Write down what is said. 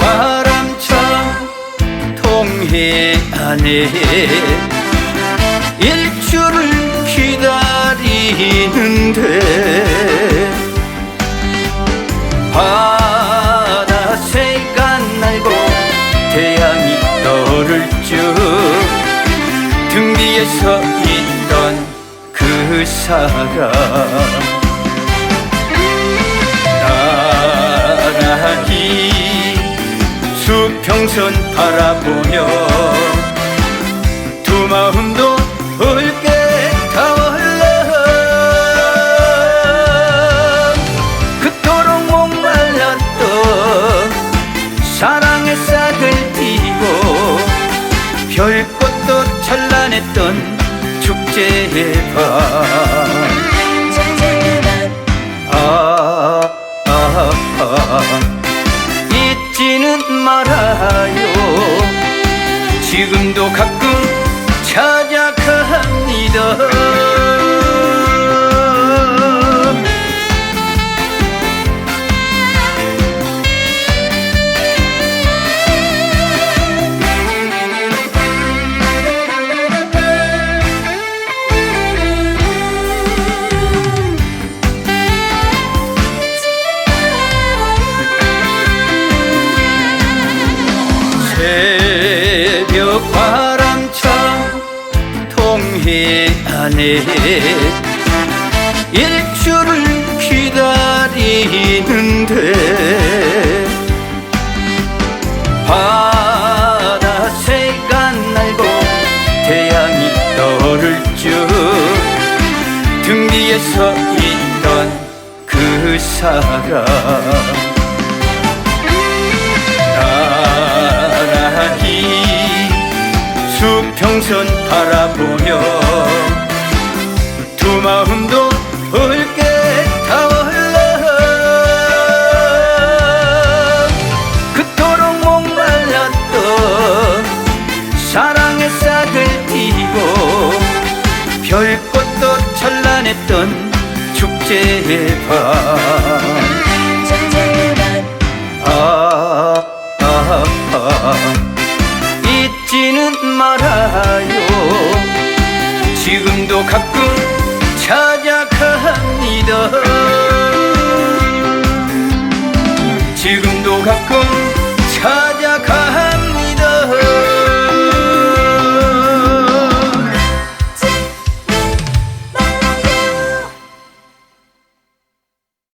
바람처럼 통해하네 일주를 기다리는데 바다 새가 날고 태양이 떠를 쯤등 뒤에 서 있던 그 사람. 나나기 수평선 바라보며 두 마음도 붉게 타올라 그토록 목말랐던 사랑의 싹을 띄고 별꽃도 찬란했던 축제의 밤 지금도 새벽 바람차 동해 안에 일주를 기다리는데 바다 새가 날고 태양이 너를 쭉 등 뒤에 서 있던 그 사람 평선 바라보며 두 마음도 붉게 타올라. 그토록 목말랐던 사랑의 싹을 띄고 별꽃도 찬란했던 축제의 밤. 아, 아, 아, 잊지는 말아요. 지금도 가끔 찾아갑니다. 지금도 가끔